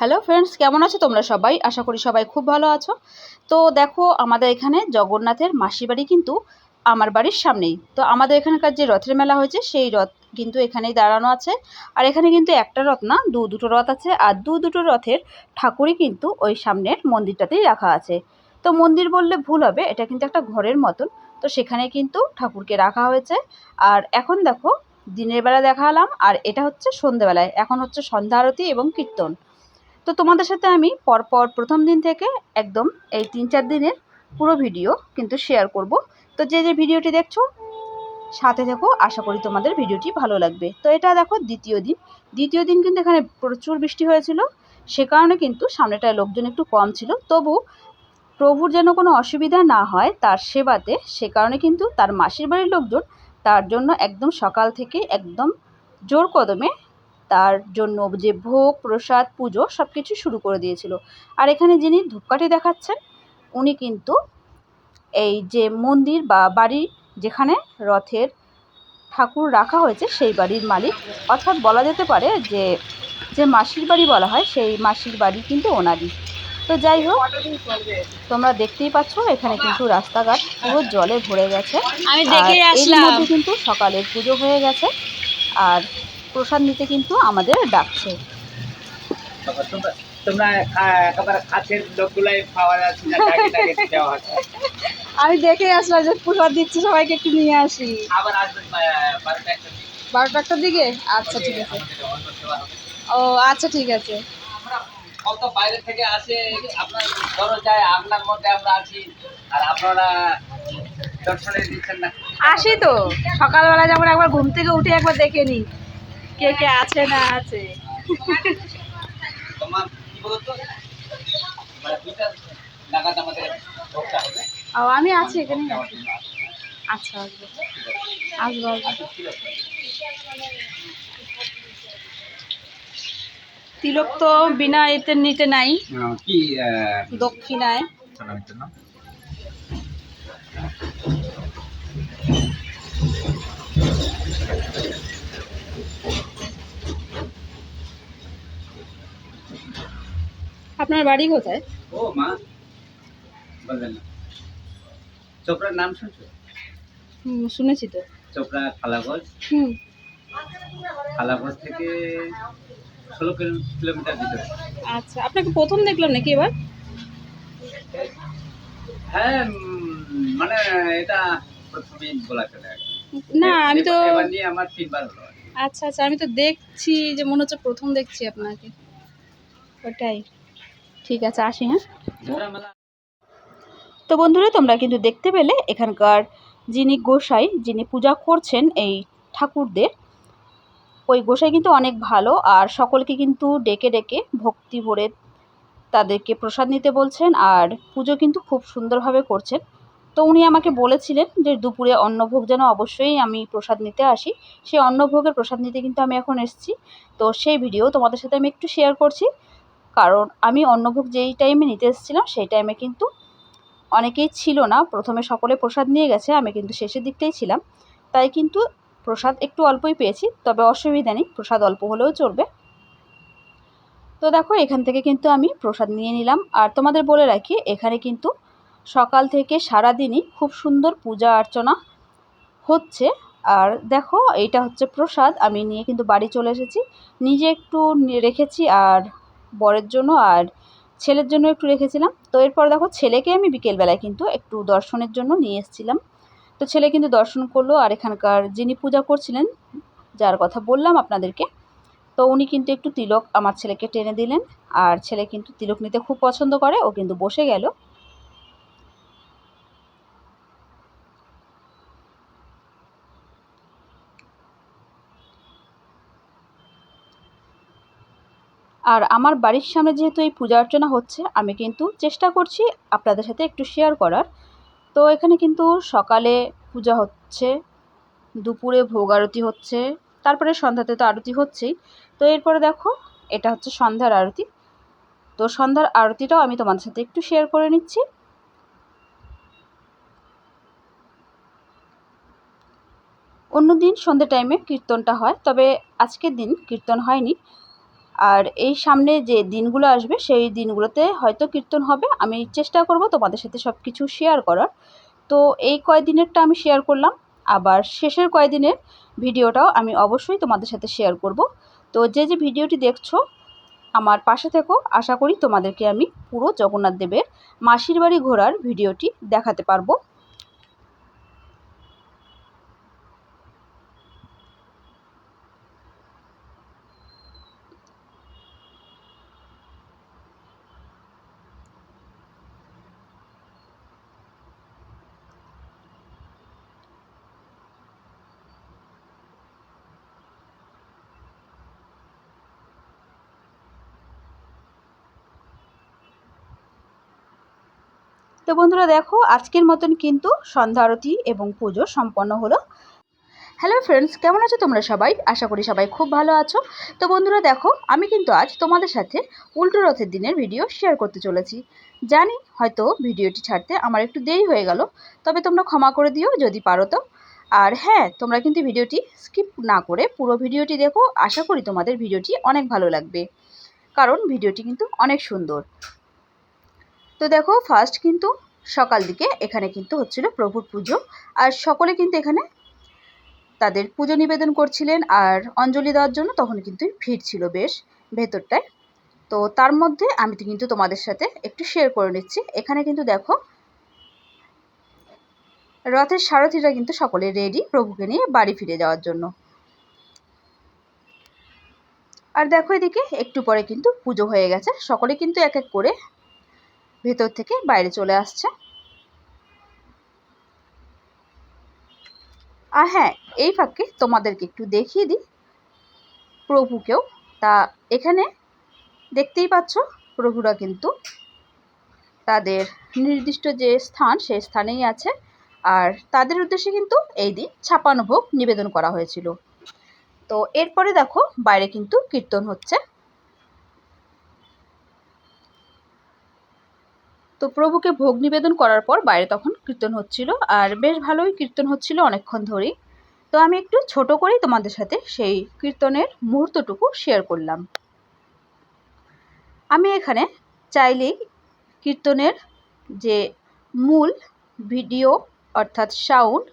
Hello friends কেমন আছো তোমরা সবাই? আশা করি সবাই খুব ভালো আছো। তো দেখো, আমাদের এখানে জগন্নাথের মাসির বাড়ি কিন্তু আমার বাড়ির সামনেই। তো আমাদের এখানকার যে রথের মেলা হয়েছে, সেই রথ কিন্তু এখানেই দাঁড়ানো আছে। আর এখানে কিন্তু একটা রথ না, দু, দুটো রথ আছে। আর দু, দুটো রথের ঠাকুরই কিন্তু ওই সামনের মন্দিরটাতেই রাখা আছে। তো মন্দির বললে ভুল হবে, এটা কিন্তু একটা ঘরের মতন। তো সেখানে কিন্তু ঠাকুরকে রাখা হয়েছে। আর এখন দেখো, দিনের বেলা দেখালাম, আর এটা হচ্ছে সন্ধেবেলায়। এখন হচ্ছে সন্ধ্যা আরতি এবং কীর্তন। তো তোমাদের সাথে আমি পরপর প্রথম দিন থেকে একদম এই তিন চার দিনের পুরো ভিডিও কিন্তু শেয়ার করব। তো যে যে ভিডিওটি দেখছ, সাথে থেকো, আশা করি তোমাদের ভিডিওটি ভালো লাগবে। তো এটা দেখো দ্বিতীয় দিন। দ্বিতীয় দিন কিন্তু এখানে প্রচুর বৃষ্টি হয়েছিল। সে কারণে কিন্তু সামনেটায় লোকজন একটু কম ছিল। তবু প্রভুর যেন কোনো অসুবিধা না হয় তার সেবাতে, সে কারণে কিন্তু তার মাসির বাড়ির লোকজন তার জন্য একদম সকাল থেকে একদম জোর কদমে তার জন্য যে ভোগ প্রসাদ পুজো সব কিছু শুরু করে দিয়েছিল। আর এখানে যিনি ধূপকাঠি দেখাচ্ছেন উনি কিন্তু এই যে মন্দির বা বাড়ি যেখানে রথের ঠাকুর রাখা হয়েছে সেই বাড়ির মালিক। অর্থাৎ বলা যেতে পারে যে যে মাসির বাড়ি বলা হয় সেই মাসির বাড়ি কিন্তু ওনারই। তো যাই হোক তোমরা দেখতেই পাচ্ছ এখানে কিন্তু রাস্তাঘাট পুরো জলে ভরে গেছে। আমি দেখে কিন্তু সকালের পুজো হয়ে গেছে। আর প্রসাদ নিতে কিন্তু আমাদের ডাকছে। আমি দেখে আসলাম যে প্রসাদ দিচ্ছে সবাইকে একটু নিয়ে আসি। আবার আসবেন বারোটা একটার দিকে। আচ্ছা ঠিক আছে। ও আচ্ছা ঠিক আছে। কত বাইরে থেকে আসে আপনার আপনার মধ্যে আমরা আছি আর আপনারা দর্শনে দিচ্ছেন না। আসি তো। সকালবেলা যেমন একবার ঘুম থেকে উঠে একবার দেখে নিই। কে কে আছে না আছে। তোমার কি বলতো? মানে ও আমি আছি এখানে আচ্ছা আসব। আসব আসব। তিলক তো বিনা এতে নিতে নাই। কি দক্ষিণায়। আপনার বাড়ি কোথায়? ও মা। বলবেন না। চোপড়ার নাম শুনছো? হুম শুনেছি তো। চোপড়া খালাগঞ্জ? হুম। খালাগঞ্জ থেকে ষোলো কিলো- কিলোমিটার ভিতরে। আচ্ছা আপনাকে প্রথম দেখলাম নাকি এবার? হ্যাঁ মানে এটা প্রথমেই বলা চলে না আমি তো নিয়ে আমার তিনবার হলো আচ্ছা আচ্ছা আমি তো দেখছি যে মনে হচ্ছে প্রথম দেখছি আপনাকে। ওটাই। ঠিক আছে, আসি হ্যাঁ। তো বন্ধুরা, তোমরা কিন্তু দেখতে পেলে এখানকার যিনি গোসাই, যিনি পূজা করছেন এই ঠাকুরদের, ওই গোসাই কিন্তু অনেক ভালো আর সকলকে কিন্তু ডেকে ডেকে ভক্তি ভরে তাদেরকে প্রসাদ নিতে বলছেন আর পুজো কিন্তু খুব সুন্দরভাবে করছেন। তো উনি আমাকে বলেছিলেন যে দুপুরে অন্নভোগ যেন অবশ্যই আমি প্রসাদ নিতে আসি। সেই অন্নভোগের প্রসাদ নিতে কিন্তু আমি এখন এসেছি। তো সেই ভিডিও তোমাদের সাথে আমি একটু শেয়ার করছি। কারণ আমি অন্নভোগ যেই টাইমে নিতে এসেছিলাম, সেই টাইমে কিন্তু অনেকেই ছিল না। প্রথমে সকলে প্রসাদ নিয়ে গেছে, আমি কিন্তু শেষের দিকটাই ছিলাম। তাই কিন্তু প্রসাদ একটু অল্পই পেয়েছি, তবে অসুবিধা নেই, প্রসাদ অল্প হলেও চলবে। তো দেখো, এখান থেকে কিন্তু আমি প্রসাদ নিয়ে নিলাম। আর তোমাদের বলে রাখি, এখানে কিন্তু সকাল থেকে সারা দিনই খুব সুন্দর পূজা অর্চনা হচ্ছে। আর দেখো, এইটা হচ্ছে প্রসাদ। আমি নিয়ে কিন্তু বাড়ি চলে এসেছি। নিজে একটু রেখেছি আর বরের জন্য আর ছেলের জন্য একটু রেখেছিলাম। তো এরপর দেখো ছেলেকে আমি বিকেলবেলায় কিন্তু একটু দর্শনের জন্য নিয়ে এসেছিলাম। তো ছেলে কিন্তু দর্শন করল আর এখানকার যিনি পূজা করছিলেন, যার কথা বললাম আপনাদেরকে, তো উনি কিন্তু একটু তিলক আমার ছেলেকে টেনে দিলেন। আর ছেলে কিন্তু তিলক নিতে খুব পছন্দ করে, ও কিন্তু বসে গেল। আর আমার বাড়ির সামনে যেহেতু এই পূজা অর্চনা হচ্ছে, আমি কিন্তু চেষ্টা করছি আপনাদের সাথে একটু শেয়ার করার। তো এখানে কিন্তু সকালে পূজা হচ্ছে, দুপুরে ভোগ আরতি হচ্ছে, তারপরে সন্ধ্যাতে তো আরতি হচ্ছেই। তো এরপরে দেখো, এটা হচ্ছে সন্ধ্যার আরতি। তো সন্ধ্যার আরতিটাও আমি তোমাদের সাথে একটু শেয়ার করে নিচ্ছি। অন্য দিন সন্ধ্যে টাইমে কীর্তনটা হয়, তবে আজকের দিন কীর্তন হয়নি। আর এই সামনে যে দিনগুলো আসবে, সেই দিনগুলোতে হয়তো কীর্তন হবে। আমি চেষ্টা করব তোমাদের সাথে সব কিছু শেয়ার করার। তো এই কয়দিনেরটা আমি শেয়ার করলাম। আবার শেষের কয়দিনের ভিডিওটাও আমি অবশ্যই তোমাদের সাথে শেয়ার করব। তো যে যে ভিডিওটি দেখছ, আমার পাশে থেকো। আশা করি তোমাদেরকে আমি পুরো জগন্নাথ দেবের মাসির বাড়ি ঘোরার ভিডিওটি দেখাতে পারব। তো বন্ধুরা দেখো, আজকের মতন কিন্তু সন্ধ্যা আরতি এবং পুজো সম্পন্ন হলো। হ্যালো ফ্রেন্ডস কেমন আছো তোমরা সবাই? আশা করি সবাই খুব ভালো আছো। তো বন্ধুরা দেখো, আমি কিন্তু আজ তোমাদের সাথে উল্টো রথের দিনের ভিডিও শেয়ার করতে চলেছি। জানি হয়তো ভিডিওটি ছাড়তে আমার একটু দেরি হয়ে গেল, তবে তোমরা ক্ষমা করে দিও যদি পারো তো। আর হ্যাঁ তোমরা কিন্তু ভিডিওটি স্কিপ না করে পুরো ভিডিওটি দেখো। আশা করি তোমাদের ভিডিওটি অনেক ভালো লাগবে, কারণ ভিডিওটি কিন্তু অনেক সুন্দর। তো দেখো ফার্স্ট কিন্তু সকাল দিকে এখানে কিন্তু হচ্ছিল প্রভুর পুজো। আর সকলে কিন্তু এখানে তাদের পুজো নিবেদন করছিলেন আর অঞ্জলি দেওয়ার জন্য তখন কিন্তু ভিড় ছিল বেশ ভেতরটায়। তো তার মধ্যে আমি কিন্তু তোমাদের সাথে একটু শেয়ার করে নিচ্ছি। এখানে কিন্তু দেখো রথের সারথিরা কিন্তু সকলে রেডি প্রভুকে নিয়ে বাড়ি ফিরে যাওয়ার জন্য। আর দেখো এদিকে একটু পরে কিন্তু পুজো হয়ে গেছে। সকলে কিন্তু এক এক করে ভেতর থেকে বাইরে চলে আসছে। আর হ্যাঁ এই ফাঁকে তোমাদেরকে একটু দেখিয়ে দিই। প্রভুকেও তা এখানে দেখতেই পাচ্ছ, প্রভুরা কিন্তু তাদের নির্দিষ্ট যে স্থান, সেই স্থানেই আছে। আর তাদের উদ্দেশ্যে কিন্তু এই দিন ছাপানো ভোগ নিবেদন করা হয়েছিল। তো এরপরে দেখো, বাইরে কিন্তু কীর্তন হচ্ছে। তো প্রভুকে ভোগ নিবেদন করার পর বাইরে তখন কীর্তন হচ্ছিল আর বেশ ভালোই কীর্তন হচ্ছিল অনেকক্ষণ ধরেই। তো আমি একটু ছোট করেই তোমাদের সাথে সেই কীর্তনের মুহূর্তটুকু শেয়ার করলাম। আমি এখানে চাইলেই কীর্তনের যে মূল ভিডিও অর্থাৎ সাউন্ড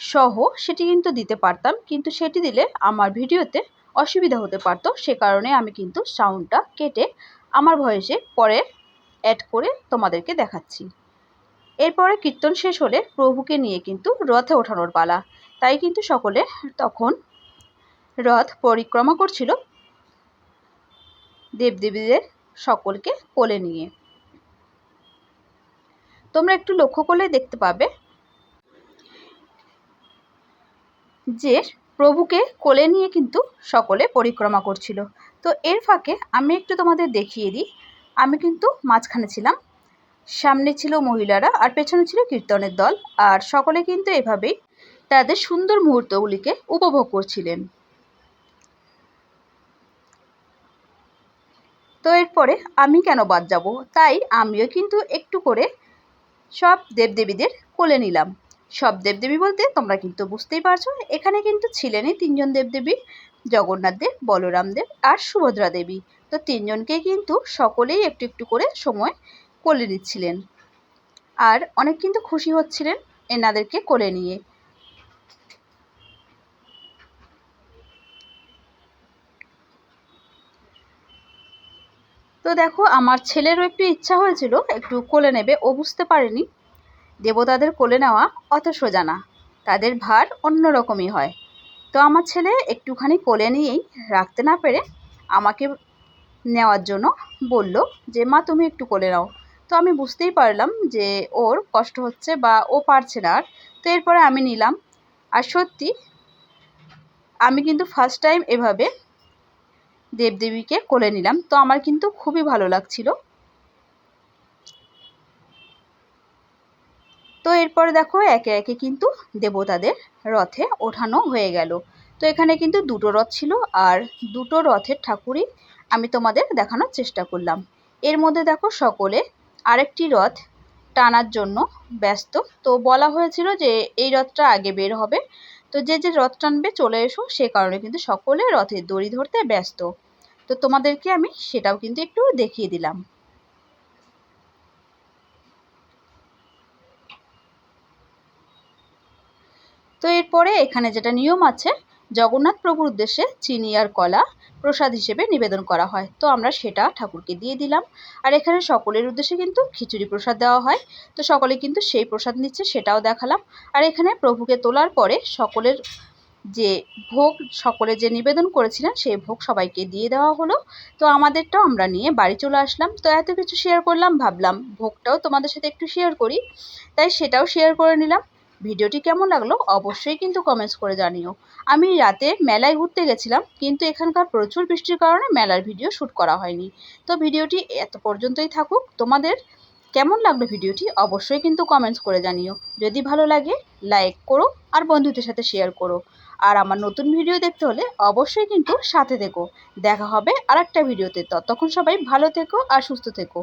সহ সেটি কিন্তু দিতে পারতাম, কিন্তু সেটি দিলে আমার ভিডিওতে অসুবিধা হতে পারতো, সে কারণে আমি কিন্তু সাউন্ডটা কেটে আমার ভয়েসে পরে অ্যাড করে তোমাদেরকে দেখাচ্ছি। এরপরে কীর্তন শেষ হলে প্রভুকে নিয়ে কিন্তু রথে ওঠানোর পালা। তাই কিন্তু সকলে তখন রথ পরিক্রমা করছিল দেবদেবীদের সকলকে কোলে নিয়ে। তোমরা একটু লক্ষ্য করলে দেখতে পাবে যে প্রভুকে কোলে নিয়ে কিন্তু সকলে পরিক্রমা করছিল। তো এর ফাঁকে আমি একটু তোমাদের দেখিয়ে দিই আমি কিন্তু মাঝখানে ছিলাম। সামনে ছিল মহিলারা আর পেছনে ছিল কীর্তনের দল। আর সকলে কিন্তু এভাবেই তাদের সুন্দর মুহূর্তগুলিকে উপভোগ করছিলেন। তো এরপরে আমি কেন বাদ যাব? তাই আমিও কিন্তু একটু করে সব দেবদেবীদের কোলে নিলাম। সব দেবদেবী বলতে তোমরা কিন্তু বুঝতেই পারছ, এখানে কিন্তু ছিলেনই তিনজন দেবদেবী, জগন্নাথ দেব, বলরাম দেব আর সুভদ্রা দেবী। তো তিনজনকে কিন্তু সকলেই একটু একটু করে সময় কোলে নিচ্ছিলেন। আর অনেক কিন্তু খুশি হচ্ছিলেন এনাদেরকে কোলে নিয়ে। তো দেখো, আমার ছেলেরও একটু ইচ্ছা হয়েছিল, একটু কোলে নেবে। ও বুঝতে পারেনি। দেবতাদের কোলে নেওয়া অত সোজা না। তাদের ভার অন্য রকমই হয়। তো আমার ছেলে একটুখানি কোলে নিয়েই রাখতে না পেরে আমাকে নেওয়ার জন্য বলল যে, মা, তুমি একটু কোলে নাও। তো আমি বুঝতেই পারলাম যে, ওর কষ্ট হচ্ছে বা ও পারছে না আর। তো এরপরে আমি নিলাম। আর সত্যি, আমি কিন্তু ফার্স্ট টাইম এভাবে দেবদেবীকে কোলে নিলাম। তো আমার কিন্তু খুবই ভালো লাগছিল। তো এরপরে দেখো, একে একে কিন্তু দেবতাদের রথে ওঠানো হয়ে গেল। তো এখানে কিন্তু দুটো রথ ছিল আর দুটো রথের ঠাকুরই আমি তোমাদের দেখানোর চেষ্টা করলাম। এর মধ্যে দেখো সকলে আরেকটি রথ টানার জন্য ব্যস্ত। তো বলা হয়েছিল যে এই রথটা আগে বের হবে। তো যে যে রথ টানবে চলে এসো, সে কারণে কিন্তু সকলে রথের দড়ি ধরতে ব্যস্ত। তো তোমাদেরকে আমি সেটাও কিন্তু একটু দেখিয়ে দিলাম। তো এরপরে এখানে যেটা নিয়ম আছে জগন্নাথ প্রভুর উদ্দেশ্যে চিনি আর কলা প্রসাদ হিসেবে নিবেদন করা হয়। তো আমরা সেটা ঠাকুরকে দিয়ে দিলাম। আর এখানে সকলের উদ্দেশ্যে কিন্তু খিচুড়ি প্রসাদ দেওয়া হয়। তো সকলে কিন্তু সেই প্রসাদ নিচ্ছে, সেটাও দেখালাম। আর এখানে প্রভুকে তোলার পরে সকলের যে ভোগ, সকলে যে নিবেদন করেছিলেন, সেই ভোগ সবাইকে দিয়ে দেওয়া হলো। তো আমাদেরটাও আমরা নিয়ে বাড়ি চলে আসলাম। তো এত কিছু শেয়ার করলাম, ভাবলাম ভোগটাও তোমাদের সাথে একটু শেয়ার করি। তাই সেটাও শেয়ার করে নিলাম। ভিডিওটি কেমন লাগল অবশ্যই কিন্তু কমেন্টস করে জানিও। আমি রাতে মেলায় ঘুরতে গেছিলাম, কিন্তু এখানকার প্রচুর বৃষ্টির কারণে মেলার ভিডিও শ্যুট করা হয়নি। তো ভিডিওটি এত পর্যন্তই থাকুক। তোমাদের কেমন লাগল ভিডিওটি অবশ্যই কিন্তু কমেন্টস করে জানিও। যদি ভালো লাগে লাইক করো আর বন্ধুদের সাথে শেয়ার করো। আর আমার নতুন ভিডিও দেখতে হলে অবশ্যই কিন্তু সাথে থেকো। দেখা হবে আর একটা ভিডিওতে। ততক্ষণ সবাই ভালো থেকো আর সুস্থ থেকো।